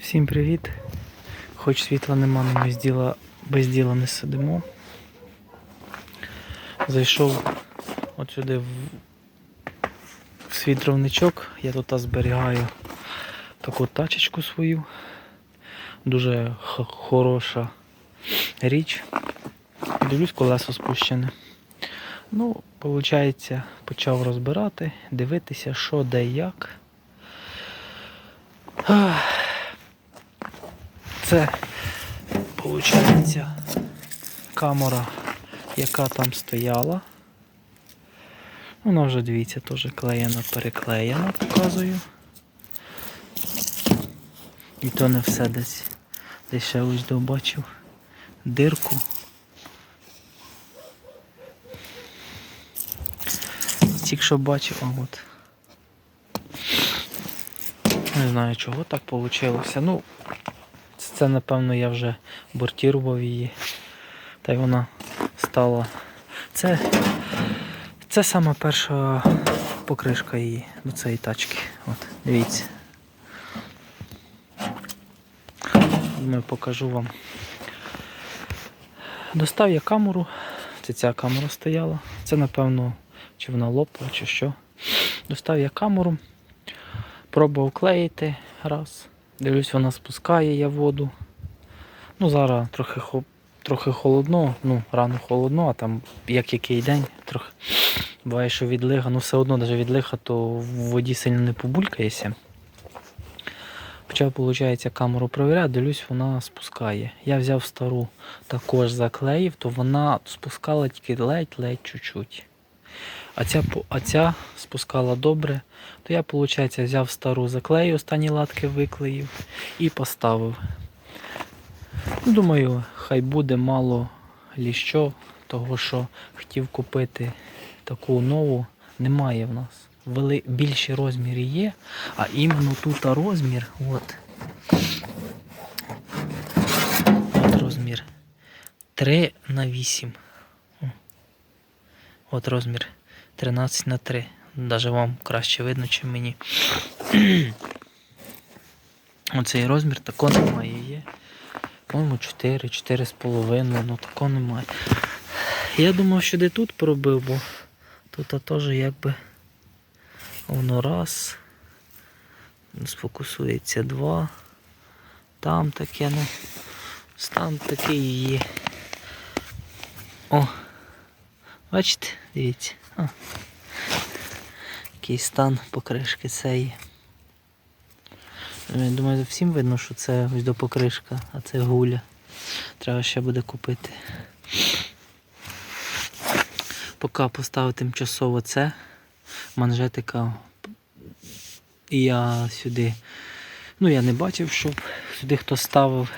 Всім привіт! Хоч світла нема, але ми без діла не сидимо. Зайшов от сюди в, в свій дровничок. Я тут зберігаю таку тачечку свою. Дуже хороша річ. Дивлюсь, колесо спущене. Ну, виходить, почав розбирати, дивитися, що де як. Ах. Це виходить камера, яка там стояла. Вона вже, дивіться, теж клеєна, переклеєна, показую. І то не все десь. Десь ще ось добачив дирку. Тільки що бачив, а от. Не знаю, чого так вийшло. Ну, це, напевно, я вже бортірував її. Та й вона стала. Це, це сама перша покришка її до цієї тачки. От, дивіться. Думаю, покажу вам. Достав я камеру. Це ця камера стояла. Це, напевно, чи вона лопла, чи що. Достав я камеру. Пробував клеїти раз. Дивлюсь, вона спускає я воду. Ну, зараз трохи, трохи холодно, ну, рано холодно, а там як який день, трохи буває, що від лиха, ну все одно, навіть від лиха, то в воді сильно не побулькаєшся. Почав, виходить, камеру перевіряти, дивлюсь, вона спускає. Я взяв стару, також заклеїв, то вона спускала тільки ледь-ледь чуть-чуть. А ця, а ця спускала добре, то я, виходить, взяв стару заклею, останні латки виклеїв і поставив. Ну, Думаю, хай буде мало ліщо, того що хотів купити таку нову, немає в нас. Вели... Більші розміри є, а іменно тут розмір, от. От розмір 3 на 8. От розмір 13 на 3. Даже вам краще видно, чим мені. Оцей розмір такого немає. Є. По-моєму, 4, 4,5, ну такого немає. Я думав, що де тут пробив, бо тут теж якби воно раз. Сфокусується два. Там таке, ну. Стан такий є. О! Бачите, дивіться. Який стан покришки цієї. Я думаю, всім видно, що це ось до покришка, а це гуля. Треба ще буде купити. Поки поставив тимчасово це, манжетика. І я сюди. Ну я не бачив, щоб сюди хто ставив.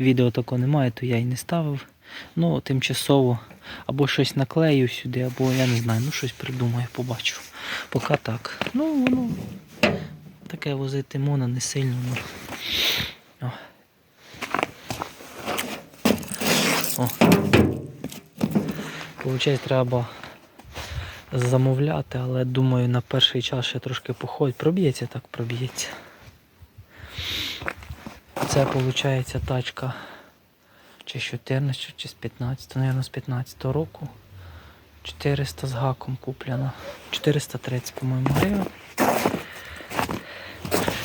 Відео такого немає, то я і не ставив. Ну, тимчасово або щось наклею сюди, або я не знаю, ну щось придумаю, побачу. Поки так. Ну, воно таке возити можна не сильно. Ну. О. О. Получається, треба замовляти, але думаю, на перший час ще трошки походить. Проб'ється так, проб'ється. Це виходить тачка чи з 14, чи з 15, мабуть, з 15 року. 400 з гаком куплена. 430, по-моєму, гривень.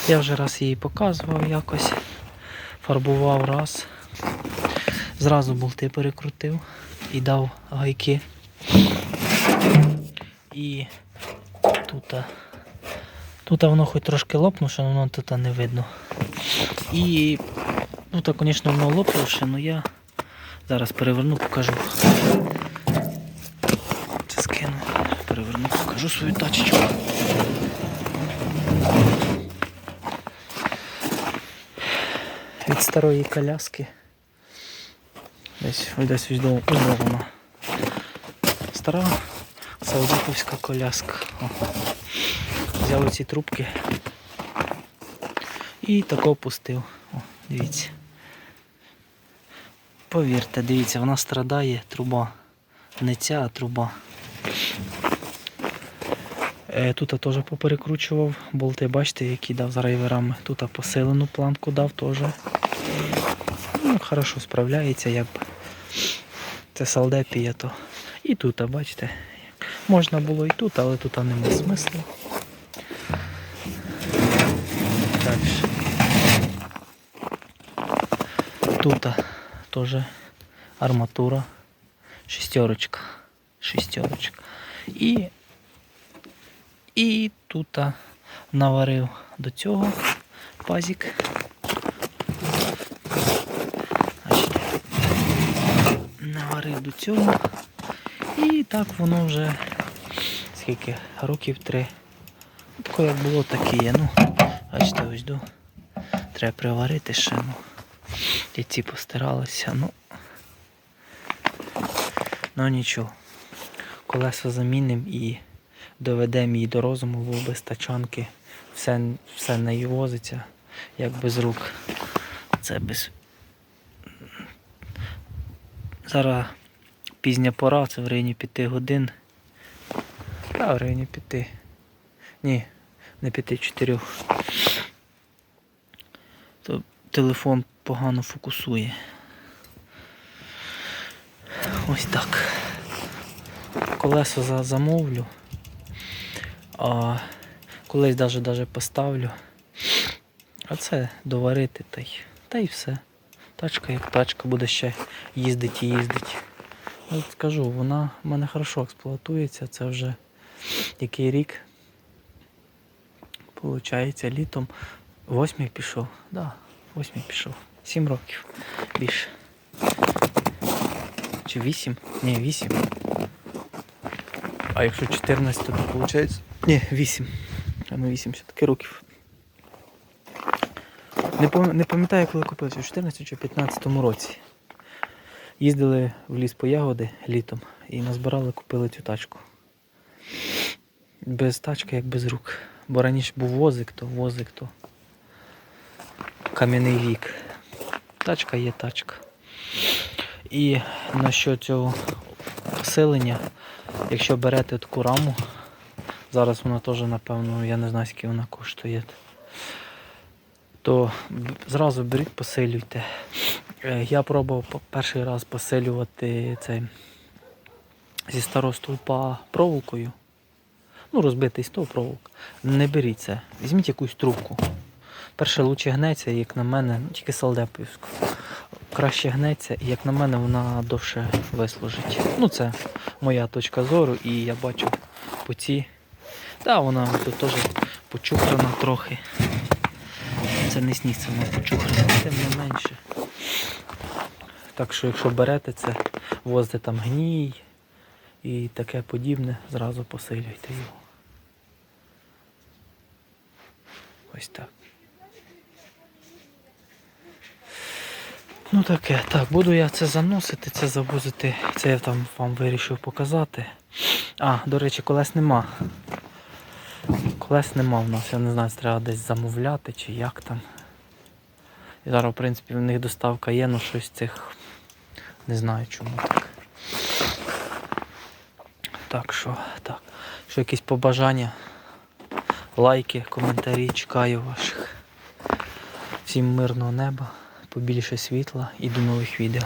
Я вже раз її показував якось. Фарбував раз. Зразу болти перекрутив і дав гайки. І тут, тут воно хоч трошки лопнувше, але воно тут не видно. І ну так, звісно, воно лопнувше, але я зараз переверну, покажу. Це скину, переверну, покажу свою тачечку. Від старої коляски. Десь десь до вона. Стара саудиковська коляска. О. Взяв ці трубки і тако пустив. О, дивіться. Повірте, дивіться, вона страдає труба. Не ця, а труба. Е, Тут теж поперекручував болти, бачите, які дав з райверами. Тут посилену планку дав теж. Ну, хорошо справляється, якби. Це салдепія то. І тут, бачите. Можна було і тут, але тут нема смислу. Далі. Тут теж арматура. Шестерочка. Шестерочка. І, і тут наварив до цього пазик. Наварив до цього. І так воно вже скільки? Років три. Таке як було, так і є. Ну, бачите, ось до. Треба приварити ще. Ну. І ці постиралися, ну. Ну нічого. Колесо замінимо і доведемо її до розуму, бо без тачанки все, все неї возиться, як без рук. Це без. Зараз пізня пора, це в районі 5 годин. А, в районі 5. Ні, не 5-4. То телефон погано фокусує. Ось так. Колесо замовлю. А колись даже, даже поставлю. А це доварити та й, та й все. Тачка як тачка буде ще їздить і їздить. От скажу, вона в мене хорошо експлуатується, це вже який рік. Получається, літом восьмий пішов. Да, восьмий пішов. Сім років. Більше. Чи вісім? Ні, вісім. А якщо 14, то виходить? Ні, 8. А ну 8 все-таки років. Не, не пам'ятаю, коли купив, чи в 14 чи в 15 році. Їздили в ліс по ягоди літом і назбирали, купили цю тачку. Без тачки, як без рук. Бо раніше був возик, то возик, то кам'яний вік. Тачка є тачка. І на що цього посилення, якщо берете таку раму, зараз вона теж, напевно, я не знаю, скільки вона коштує, то зразу беріть, посилюйте. Е, Я пробував перший раз посилювати цей зі старого стовпа проволокою. Ну, розбитий стовп проволок. Не беріть це. Візьміть якусь трубку. Перше лучше гнеться, як на мене, ну, тільки салдепівську. Краще гнеться, і як на мене, вона довше вислужить. Ну, це моя точка зору, і я бачу по цій. Так, вона тут теж почухрана трохи. Це не сніг, це вона почухрана, тим не менше. Так що, якщо берете це, возите там гній і таке подібне, зразу посилюйте його. Ось так. Ну таке, так, буду я це заносити, це завозити, це я там вам вирішив показати. А, до речі, колес нема. Колес нема в нас, я не знаю, треба десь замовляти чи як там. І зараз, в принципі, в них доставка є, але щось цих не знаю чому так. Так що, так. Що якісь побажання, лайки, коментарі, чекаю ваших. Всім мирного неба, побільше світла і до нових відео.